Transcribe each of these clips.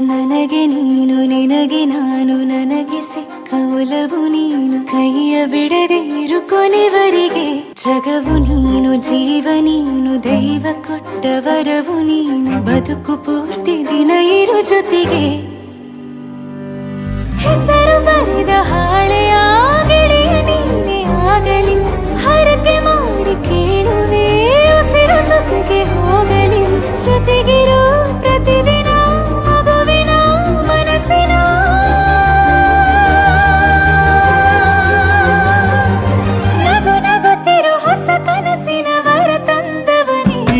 ನನಗೆ ನೀನು, ನಿನಗೆ ನಾನು, ನನಗೆ ಸಿಕ್ಕ ಒಲವು ನೀನು. ಕೈಯ ಬಿಡದೆ ಇರು ಕೊನೆವರೆಗೆ. ಜಗವು ನೀನು, ಜೀವ ನೀನು, ದೈವ ಕೊಟ್ಟವರವು ನೀನು. ಬದುಕು ಪೂರ್ತಿ ದಿನ ಇರು ಜೊತೆಗೆ. ಹೆಸರು ಬರೆದ ಹಾಳೆಯ ನೀನೇ ಆಗಲಿ. ಹರಕೆ ಮಾಡಿ ಕೇಳುವೆ, ಉಸಿರು ಜೊತೆಗೆ ಹೋಗಲಿ. ಜೊತೆಗಿರೋ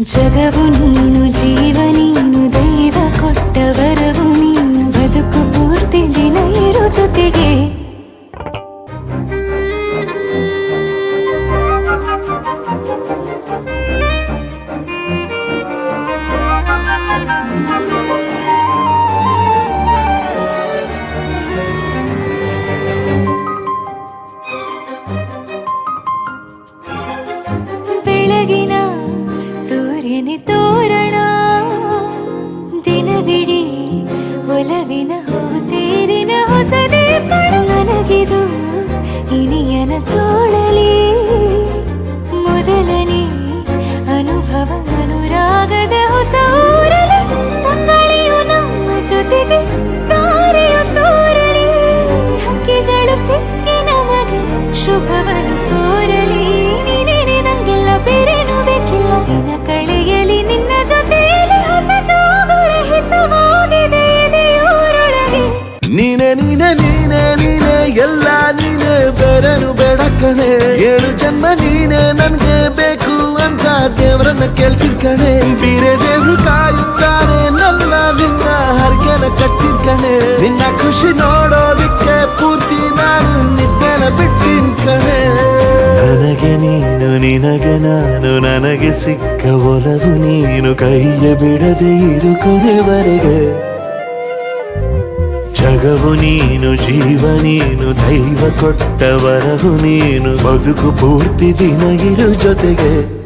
ಜಗವು ನೀನು ಜೀವ ನೀನು ಸೂರ್ಯನ ತೋರಣ? ದಿನವಿಡೀ ಒಲವಿನ ಹೋತೇರಿನ ಹೊಸದೇ ನನಗಿದು ಇನಿಯನ ತೋಳಲಿ. ಮೊದಲನೇ ಅನುಭವ ಅನುರಾಗದ ಹೊಸ ನಮ್ಮ ತೋರಲಿ. ಶುಭವನ್ನು ಕೋರಲಿ ನೀನೇನೆ ನಂಗೆಲ್ಲ ಬೇರೆನೂ ಬೇಕಿಲ್ಲ. ದಿನ ಬೇರೆನು ಬೇಡ ಕಣೆ. ಏಳು ಜನ್ಮ ನೀನೆ, ನನ್ಗೆ ಬೇಕು ಅಂತ ದೇವರನ್ನ ಕೇಳ್ತೀನಿ ಕಣೆ. ಬೇರೆ ದೇವ್ರು ಕಾಯುತ್ತಾರೆ, ನನ್ನ ನಿನ್ನ ಹರಕೆನ ಕಟ್ಟಿನ ಕಣೆ. ನಿನ್ನ ಖುಷಿ ನೋಡೋದಕ್ಕೆ ಪೂರ್ತಿ ನಾನು ನಿದ್ದೆನ ಬಿಟ್ಟಿನ್ ಕಣೆ. ನನಗೆ ನೀನು, ನಿನಗೆ ನಾನು, ನನಗೆ ಸಿಕ್ಕ ಒಲವು ನೀನು ಕೈಯ ಬಿಡದೆ ಇರು ಕೊನೆವರೆಗೆ ಜಗವು ನೀನು ಜೀವ ನೀನು ದೈವ ಕೊಟ್ಟ ವರವು ನೀನು. ಬದುಕು ಪೂರ್ತಿ ದಿನ ಇರು ಜೊತೆಗೆ.